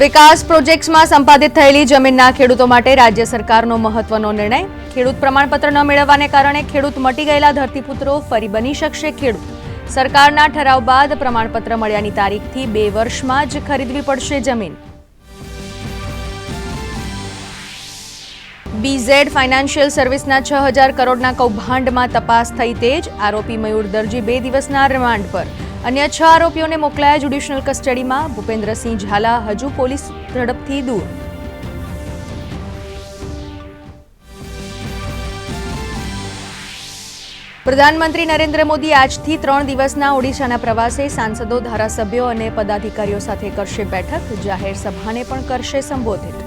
વિકાસ પ્રોજેક્ટ્સમાં સંપાદિત થયેલી જમીનના ખેડૂતો માટે રાજ્ય સરકારનો મહત્વનો નિર્ણય. ખેડૂત પ્રમાણપત્ર ન મેળવવાને કારણે ખેડૂત મટી ગયેલા ધરતીપુત્રો ફરી બની શકશે ખેડૂત. સરકારના ઠરાવ બાદ પ્રમાણપત્ર મળ્યાની તારીખથી બે વર્ષમાં જ ખરીદવી પડશે જમીન. બીઝેડ ફાઇનાન્શિયલ સર્વિસના છ હજાર કરોડના કૌભાંડમાં તપાસ થઈ તે જ આરોપી મયુર દરજી બે દિવસના રિમાન્ડ પર. અન્ય છ આરોપીઓને મોકલાયા જ્યુડિશિયલ કસ્ટડીમાં. ભૂપેન્દ્રસિંહ ઝાલા હજુ પોલીસ ઝડપથી દૂર. પ્રધાનમંત્રી નરેન્દ્ર મોદી આજથી ત્રણ દિવસના ઓડિશાના પ્રવાસે સાંસદો, ધારાસભ્યો અને પદાધિકારીઓ સાથે કરશે બેઠક. જાહેર સભાને પણ કરશે સંબોધિત.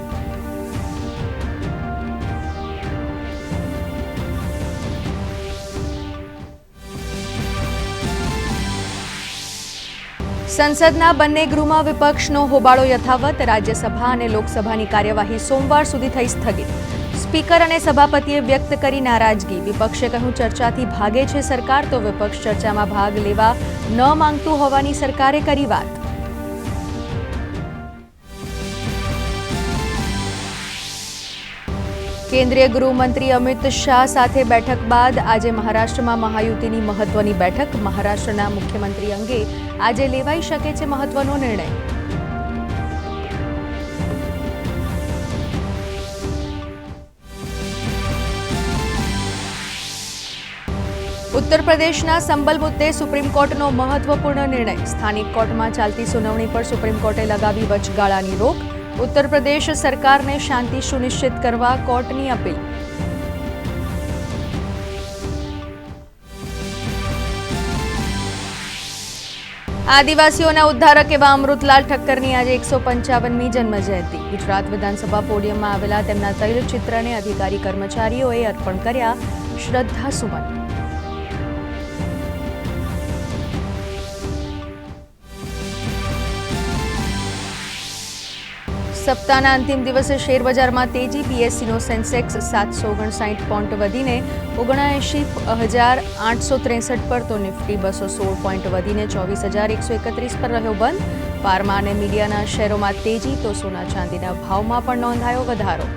સંસદના બંને ગૃહમાં વિપક્ષનો હોબાળો યથાવત, રાજ્યસભા અને લોકસભાની કાર્યવાહી સોમવાર સુધી થઈ સ્થગિત. સ્પીકર અને સભાપતિએ વ્યક્ત કરી નારાજગી. વિપક્ષે કહ્યું, ચર્ચાથી ભાગે છે સરકાર, તો વિપક્ષ ચર્ચામાં ભાગ લેવા ન માંગતું હોવાની સરકારે કરી વાત. કેન્દ્રીય ગૃહમંત્રી અમિત શાહ સાથે બેઠક બાદ આજે મહારાષ્ટ્રમાં મહાયુતિની મહત્વની બેઠક. મહારાષ્ટ્રના મુખ્યમંત્રી અંગે આજે લેવાઈ શકે છે મહત્વનો નિર્ણય. ઉત્તર પ્રદેશના સંબલ મુદ્દે સુપ્રીમ કોર્ટનો મહત્વપૂર્ણ નિર્ણય. સ્થાનિક કોર્ટમાં ચાલતી સુનાવણી પર સુપ્રીમ કોર્ટે લગાવી વચગાળાની રોક. ઉત્તર પ્રદેશ સરકારને શાંતિ સુનિશ્ચિત કરવા કોર્ટની અપીલ. આદિવાસીઓના ઉદ્ધારક એવા અમૃતલાલ ઠક્કરની આજે એકસો પંચાવનમી જન્મજયંતિ. ગુજરાત વિધાનસભા પોડિયમમાં આવેલા તેમના તૈલચિત્રને અધિકારી કર્મચારીઓએ અર્પણ કર્યા શ્રદ્ધાસુમન સપ્તાહના અંતિમ દિવસે શેરબજારમાં તેજી બીએસસીનો સેન્સેક્સ સાતસો ઓગણસાઠ પોઈન્ટ વધીને ઓગણએંશી હજાર આઠસો ત્રેસઠ પર તો નિફ્ટી બસો સોળ પોઈન્ટ વધીને ચોવીસ હજાર એકસો એકત્રીસ પર રહ્યો બંધ. ફાર્મા અને મીડિયાના શેરોમાં તેજી તો સોના ચાંદીના ભાવમાં પણ નોંધાયો વધારો.